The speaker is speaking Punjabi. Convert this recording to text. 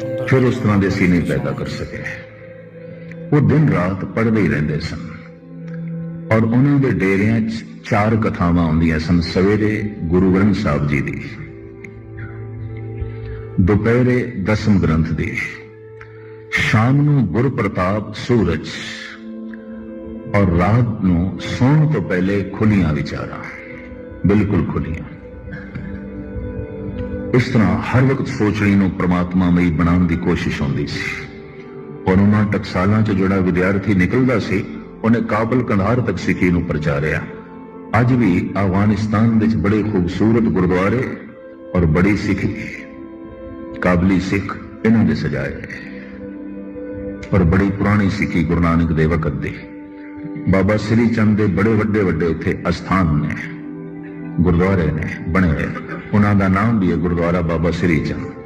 ਫਿਰ ਉਸ ਤਰ੍ਹਾਂ ਦੇ ਸੀਨੇ ਪੈਦਾ ਕਰ ਸਕੇ। ਉਹ ਦਿਨ ਰਾਤ ਪੜ੍ਹਦੇ ਹੀ ਰਹਿੰਦੇ ਸਨ। ਔਰ ਉਹਨਾਂ ਦੇ ਡੇਰਿਆਂ 'ਚ ਚਾਰ ਕਥਾਵਾਂ ਆਉਂਦੀਆਂ ਸਨ ਸਵੇਰੇ ਗੁਰੂ ਗ੍ਰੰਥ ਸਾਹਿਬ ਜੀ ਦੀ। ਦੁਪਹਿਰੇ ਦਸਮ ਗ੍ਰੰਥ ਦੀ। ਸ਼ਾਮ ਨੂੰ ਗੁਰ ਪ੍ਰਤਾਪ ਸੂਰਜ। ਔਰ ਰਾਤ ਨੂੰ ਸੌਣ ਤੋਂ ਪਹਿਲੇ ਖੁੱਲੀਆਂ ਵਿਚਾਰਾਂ। ਬਿਲਕੁਲ ਖੁੱਲੀਆਂ। ਇਸ ਤਰ੍ਹਾਂ ਹਰ ਵਕਤ ਸੋਚਣੀ ਨੂੰ ਪ੍ਰਮਾਤਮਾ ਮਈ ਬਣਾਉਣ ਦੀ ਕੋਸ਼ਿਸ਼ ਹੁੰਦੀ ਸੀ। ਔਰ ਉਹਨਾਂ ਟਕਸਾਲਾਂ 'ਚ ਜਿਹੜਾ ਵਿਦਿਆਰਥੀ ਨਿਕਲਦਾ ਸੀ, ਉਹਨੇ ਕਾਬਲ ਕੰਧਾਰ ਤੱਕ ਸਿੱਖੀ ਨੂੰ ਪ੍ਰਚਾਰਿਆ ਅੱਜ ਵੀ ਅਫਗਾਨਿਸਤਾਨ ਵਿੱਚ ਬੜੇ ਖੂਬਸੂਰਤ ਗੁਰਦੁਆਰੇ ਔਰ ਬੜੀ ਸਿੱਖੀ, ਕਾਬਲੀ ਸਿੱਖ ਇਹਨਾਂ ਦੇ ਸਜਾਏ ਔਰ ਬੜੀ ਪੁਰਾਣੀ ਸਿੱਖੀ ਗੁਰੂ ਨਾਨਕ ਦੇਵ ਵਕਤ ਦੀ। ਬਾਬਾ ਸ੍ਰੀ ਚੰਦ ਦੇ ਬੜੇ ਵੱਡੇ ਵੱਡੇ ਉੱਥੇ ਅਸਥਾਨ ਨੇ। ਗੁਰਦੁਆਰੇ ਨੇ ਬਣੇ। ਹੋਏ ਉਹਨਾਂ ਦਾ ਨਾਮ ਵੀ ਹੈ ਗੁਰਦੁਆਰਾ ਬਾਬਾ ਸ੍ਰੀ ਚੰਦ।